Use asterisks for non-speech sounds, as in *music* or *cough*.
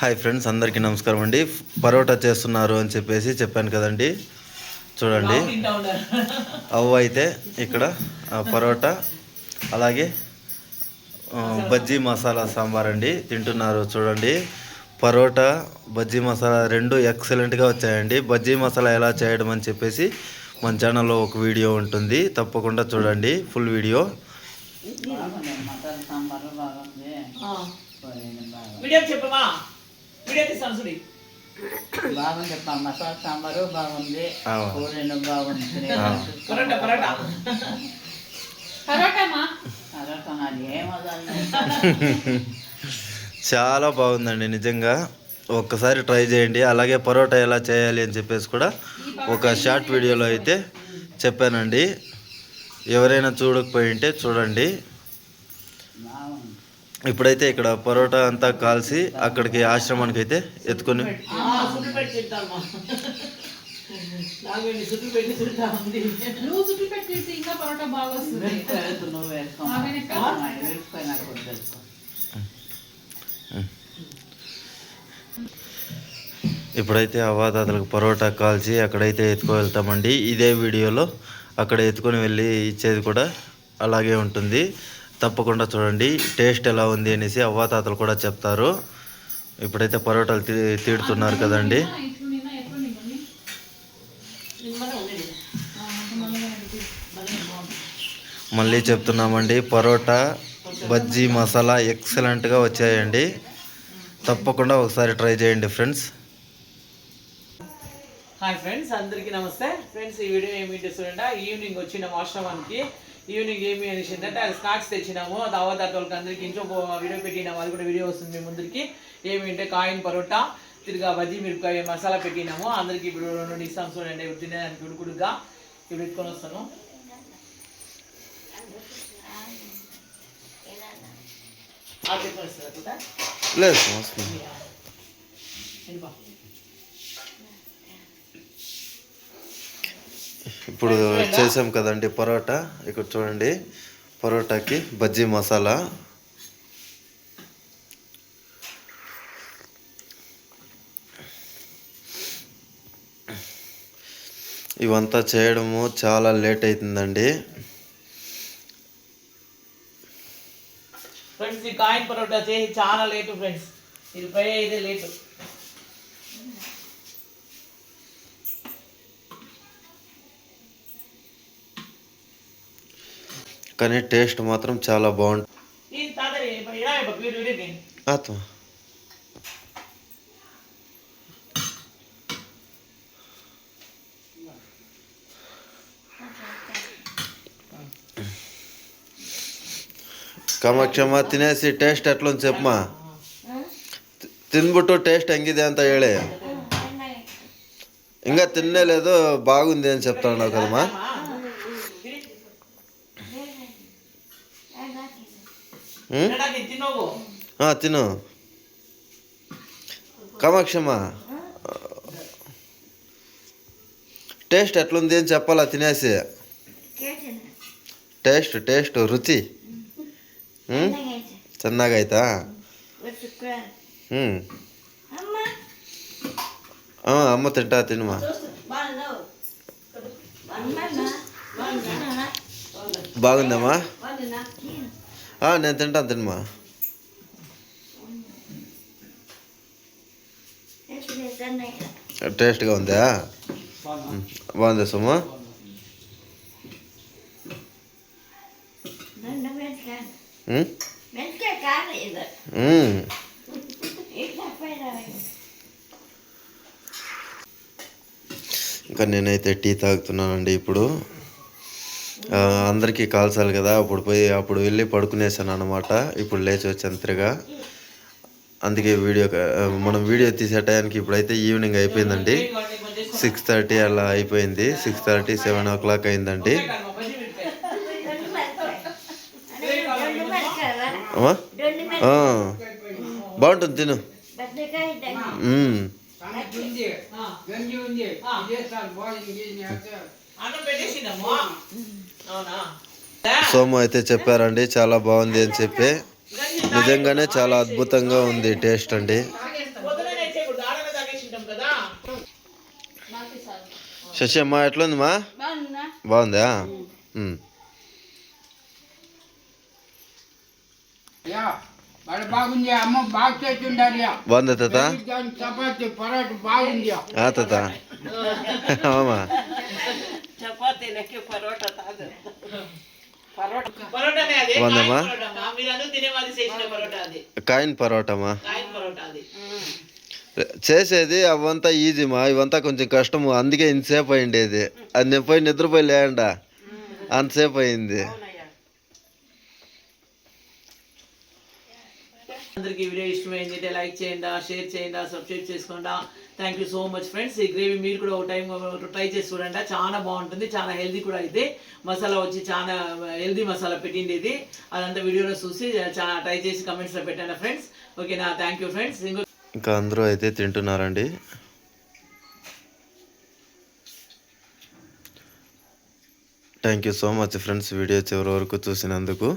Hi friends అందరికీ నమస్కారం అండి. పరోటా చేస్తున్నారు అని చెప్పేసి చెప్పాను కదండి. చూడండి. అవ్వ అయితే ఇక్కడ ఆ, పరోటా అలాగే బజ్జీ మసాలా సాంబార్ అండి. తింటున్నారు చూడండి. పరోటా బజ్జీ మసాలా రెండు ఎక్సలెంట్గా వచ్చాయండి. బజ్జీ మసాలా ఎలా చేయడం అని చెప్పేసి మన ఛానల్లో ఒక వీడియో ఉంటుంది. తప్పకుండా చూడండి ఫుల్ వీడియో. వీడియో చెప్పమా? వీడియో తీస్తాను చూడి. బాగుంది ప- మసాలా సాంబారు బాగుంది. ఆ. కూరలు బాగుంది. పరోటా పరోటా. పరోటా అది ఏం వదలలేదు. *laughs* చాలా బాగుందండి నిజంగా. ఒక్కసారి ట్రై చేయండి. అలాగే పరోటా ఎలా చేయాలి అని చెప్పేసి కూడా ఒక షార్ట్ వీడియోలో అయితే చెప్పానండి. ఎవరైనా చూడకపోయి ఉంటే చూడండి. ఇప్పుడైతే ఇక్కడ పరోటా అంతా కాల్చి అక్కడికి ఆశ్రమానికి అయితే ఎత్తుకొని ఇప్పుడైతే అవాతాతలకు పరోటా కాల్చి అక్కడైతే ఎత్తుకు వెళ్తామండి. ఇదే వీడియోలో అక్కడ ఎత్తుకొని వెళ్ళి ఇచ్చేది కూడా అలాగే ఉంటుంది. తప్పకుండా చూడండి. టేస్ట్ ఎలా ఉంది అనేసి అవ్వాతాతలు కూడా చెప్తారు. ఇప్పుడైతే పరోటాలు తీడుతున్నారు కదండి. మళ్ళీ చెప్తున్నామండి పరోటా బజ్జీ మసాలా ఎక్సలెంట్గా వచ్చాయండి. తప్పకుండా ఒకసారి ట్రై చేయండి ఫ్రెండ్స్. హాయ్ ఫ్రెండ్స్ అందరికీ నమస్తే. ఫ్రెండ్స్ ఈ వీడియో ఏమిటి చూడండి. ఈవినింగ్ వచ్చిన ఆశ్రమానికి ఈవినింగ్ ఏమి అనేసి అంటే అది స్నాక్స్ తెచ్చినాము. దావత్ వాళ్ళకి అందరికి ఇంట్లో వీడియో పెట్టినాము. అది కూడా వీడియో వస్తుంది మీ ముందరికి. ఏమి అంటే కాయిన్ పరోటా తిరిగా బజ్జీ మిరపకాయ మసాలా పెట్టినాము. అందరికి ఇప్పుడు రెండు ఇస్తాం చూడండి. ఇప్పుడు తినేదానికి ఉడుకుడుగా ఇప్పుడు ఎత్తుకొని వస్తాను? లేదు వస్తుంది. వెళ్ళిపో. ఇప్పుడు చేసాం కదండి పరోటా. ఇక్కడ చూడండి పరోటాకి బజ్జీ మసాలా. ఇవంతా చేయడము చాలా లేట్ అవుతుందండి ఫ్రెండ్స్ ఈ కాయిన్ పరోటా చేసి చాలా లేటు ఫ్రెండ్స్ ఇది ఫ్రై అయితే లేటు. కానీ టేస్ట్ మాత్రం చాలా బాగుంటుంది ఆత్మ తినేసి టేస్ట్ ఎట్లా ఉంది చెప్పమా తినబుట్టు టేస్ట్ ఎంగిదే అంత ಹೇಳಿ ఇంకా తినలేదు బాగుంది అని చెప్తాను కదమ్మా తిను కామాక్షమ్మ టేస్ట్ ఎట్లుంది అని చెప్పాలా తినేసి టేస్ట్ టేస్ట్ రుచి చిన్నగా అయితా అమ్మ తింటా తినుమా బాగుందమ్మా నేను తింటాను తినమా టేస్ట్గా ఉందా? బాగుంది బాగుందా సుమా? ఇంకా నేనైతే టీ తాగుతున్నానండి ఇప్పుడు. అందరికీ కాల్చాలి కదా. అప్పుడు పోయి అప్పుడు వెళ్ళి పడుకునేసాను అనమాట ఇప్పుడు లేచి వచ్చాను తిరగా. అందుకే వీడియో మనం వీడియో తీసే టయానికి ఇప్పుడైతే ఈవినింగ్ అయిపోయిందండి. సిక్స్ థర్టీ అలా అయిపోయింది. Six thirty seven o'clock అయిందండి. బాగుంటుంది తిను. సోము అయితే చెప్పారండి చాలా బాగుంది అని చెప్పి. నిజంగానే చాలా అద్భుతంగా ఉంది టేస్ట్ అండి. శశి అమ్మ ఎట్లుందిమా? బాగుందా? బాగుంది? తాత? తాత. అవునా *laughs* అది కాయిన్ పరోటామా చేసేది అవంతా ఈజీమా ఇవంతా కొంచెం కష్టము. అందుకే ఇంతసేపు అయిండేది అది నేను పోయి నిద్రపోయి లేండా అంతసేపు అయింది. అందరికీ వీడియో ఇష్టమైంది లైక్ చేయండి షేర్ చేయండి సబ్స్క్రైబ్ చేసుకోండి. Thank you so much friends ఈ గ్రేవీ మీరు కూడా ఒక టైం ట్రై చేసి చూడండి. చాలా బాగుంటుంది చాలా హెల్దీ కూడా అయితే మసాలా వచ్చి చాలా హెల్దీ మసాలా పెట్టింది ఇది. అదంతా వీడియోలో చూసి చాలా ట్రై చేసి కమెంట్స్లో పెట్టండి ఫ్రెండ్స్ ఓకేనా థ్యాంక్ యూ ఫ్రెండ్స్ ఇంకో ఇంకా అందరూ అయితే తింటున్నారండి. Thank you so much friends video చివరి వరకు చూసినందుకు